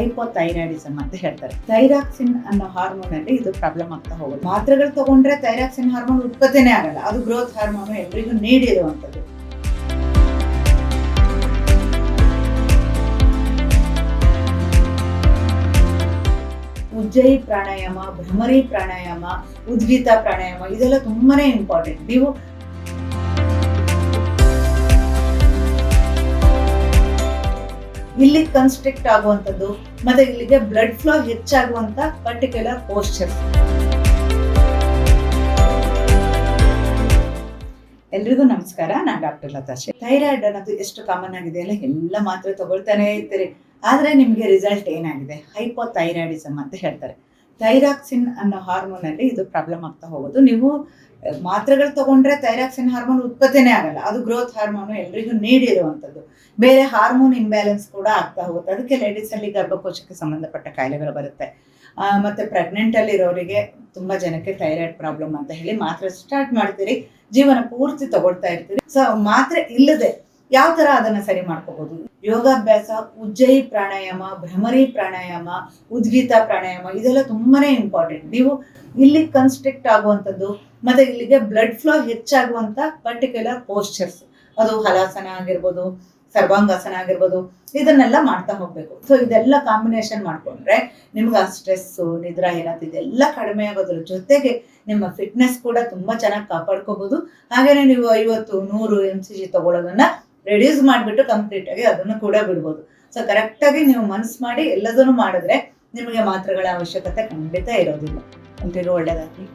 Hypothyroidism ಅಂತ ಹೇಳ್ತಾರೆ. Thyroxine ಅನ್ನೋ ಹಾರ್ಮೋನ್ ಅಲ್ಲಿ ಇದು ಪ್ರಾಬ್ಲಮ್ ಆಗ್ತಾ ಹೋಗುತ್ತೆ. ಮಾತ್ರೆಗಳು ತಗೊಂಡ್ರೆ ಥೈರಾಕ್ಸಿನ್ ಹಾರ್ಮೋನ್ ಉತ್ಪತ್ತಿನೇ ಆಗಲ್ಲ. ಅದು ಗ್ರೋತ್ ಹಾರ್ಮೋನ್ ಎಲ್ರಿಗೂ ನೀಡಿರುವಂಥದ್ದು. ಉಜ್ಜಯಿ ಪ್ರಾಣಾಯಾಮ, ಭ್ರಮರಿ ಪ್ರಾಣಾಯಾಮ, ಉದ್ಗೀತ ಪ್ರಾಣಾಯಾಮ ಇದೆಲ್ಲ ತುಂಬಾನೇ ಇಂಪಾರ್ಟೆಂಟ್ ನೀವು ಇಲ್ಲಿ ಕನ್ಸ್ಟ್ರಿಕ್ಟ್ ಆಗುವಂಥದ್ದು, ಮತ್ತೆ ಇಲ್ಲಿಗೆ ಬ್ಲಡ್ ಫ್ಲೋ ಹೆಚ್ಚಾಗುವಂತ ಪರ್ಟಿಕ್ಯುಲರ್ ಪೋಸ್ಚರ್ ಎಲ್ರಿಗೂ ನಮಸ್ಕಾರ, ನಾನು ಡಾಕ್ಟರ್ ಲತಾಶೆ. ಥೈರಾಯ್ಡ್ ಅನ್ನೋದು ಎಷ್ಟು ಕಾಮನ್ ಆಗಿದೆ ಅಲ್ಲ ಎಲ್ಲ ಮಾತ್ರೆ ತಗೊಳ್ತಾನೆ ಇರ್ತೀರಿ. ಆದ್ರೆ ನಿಮಗೆ ರಿಸಲ್ಟ್ ಏನಾಗಿದೆ? ಹೈಪೋಥೈರಾಯ್ಡಿಸಮ್ ಅಂತ ಹೇಳ್ತಾರೆ. ಥೈರಾಕ್ಸಿನ್ ಅನ್ನೋ ಹಾರ್ಮೋನ್ ಅಲ್ಲಿ ಇದು ಪ್ರಾಬ್ಲಮ್ ಆಗ್ತಾ ಹೋಗೋದು. ನೀವು ಮಾತ್ರೆಗಳು ತಗೊಂಡ್ರೆ ಥೈರಾಕ್ಸಿನ್ ಹಾರ್ಮೋನ್ ಉತ್ಪತ್ತಿನೇ ಆಗಲ್ಲ. ಅದು ಗ್ರೋತ್ ಹಾರ್ಮೋನ್ ಎಲ್ರಿಗೂ ನೀಡಿರುವಂಥದ್ದು. ಬೇರೆ ಹಾರ್ಮೋನ್ ಇಂಬ್ಯಾಲೆನ್ಸ್ ಕೂಡ ಆಗ್ತಾ ಹೋಗುತ್ತೆ. ಅದಕ್ಕೆ ಲೇಡೀಸಲ್ಲಿ ಗರ್ಭಕೋಶಕ್ಕೆ ಸಂಬಂಧಪಟ್ಟ ಕಾಯಿಲೆಗಳು ಬರುತ್ತೆ. ಮತ್ತೆ ಪ್ರೆಗ್ನೆಂಟ್ ಅಲ್ಲಿ ಇರೋರಿಗೆ ತುಂಬಾ ಜನಕ್ಕೆ ಥೈರಾಯ್ಡ್ ಪ್ರಾಬ್ಲಮ್ ಅಂತ ಹೇಳಿ ಮಾತ್ರೆ ಸ್ಟಾರ್ಟ್ ಮಾಡ್ತೀರಿ. ಜೀವನ ಪೂರ್ತಿ ತಗೊಳ್ತಾ ಇರ್ತೀರಿ. ಸೊ ಮಾತ್ರೆ ಇಲ್ಲದೆ ಯಾವ ತರ ಅದನ್ನ ಸರಿ ಮಾಡ್ಕೋಬಹುದು? ಯೋಗಾಭ್ಯಾಸ, ಉಜ್ಜಯಿ ಪ್ರಾಣಾಯಾಮ, ಭ್ರಮರಿ ಪ್ರಾಣಾಯಾಮ, ಉದ್ಗೀತ ಪ್ರಾಣಾಯಾಮ, ಇದೆಲ್ಲ ತುಂಬಾನೇ ಇಂಪಾರ್ಟೆಂಟ್ ನೀವು ಇಲ್ಲಿ ಕನ್ಸ್ಟ್ರಿಕ್ಟ್ ಆಗುವಂಥದ್ದು, ಮತ್ತೆ ಇಲ್ಲಿಗೆ ಬ್ಲಡ್ ಫ್ಲೋ ಹೆಚ್ಚಾಗುವಂತ ಪರ್ಟಿಕ್ಯುಲರ್ ಪೋಸ್ಚರ್ಸ್ ಅದು ಹಲಾಸನ ಆಗಿರ್ಬೋದು, ಸರ್ವಾಂಗಾಸನ ಆಗಿರ್ಬೋದು, ಇದನ್ನೆಲ್ಲ ಮಾಡ್ತಾ ಹೋಗ್ಬೇಕು. ಸೊ ಇದೆಲ್ಲ ಕಾಂಬಿನೇಷನ್ ಮಾಡ್ಕೊಂಡ್ರೆ ನಿಮ್ಗೆ ಆ ಸ್ಟ್ರೆಸ್ಸು ನಿದ್ರಾಹೀನತೆ ಇದೆಲ್ಲ ಕಡಿಮೆ ಆಗೋದ್ರ ಜೊತೆಗೆ ನಿಮ್ಮ ಫಿಟ್ನೆಸ್ ಕೂಡ ತುಂಬಾ ಚೆನ್ನಾಗಿ ಕಾಪಾಡ್ಕೋಬಹುದು. ಹಾಗೇನೆ ನೀವು ಐವತ್ತು, ನೂರು ಎಂ ಸಿ ಜಿ ತಗೊಳ್ಳೋದನ್ನ ರೆಡ್ಯೂಸ್ ಮಾಡಿಬಿಟ್ಟು ಕಂಪ್ಲೀಟ್ ಆಗಿ ಅದನ್ನು ಕೂಡ ಬಿಡ್ಬೋದು. ಸೊ ಕರೆಕ್ಟಾಗಿ ನೀವು ಮನಸ್ಸು ಮಾಡಿ ಎಲ್ಲದನ್ನು ಮಾಡಿದ್ರೆ ನಿಮಗೆ ಮಾತ್ರೆಗಳ ಅವಶ್ಯಕತೆ ಖಂಡಿತ ಇರೋದಿಲ್ಲ. ಅಂತಿರೋ ಒಳ್ಳೇದಾಗಲಿ.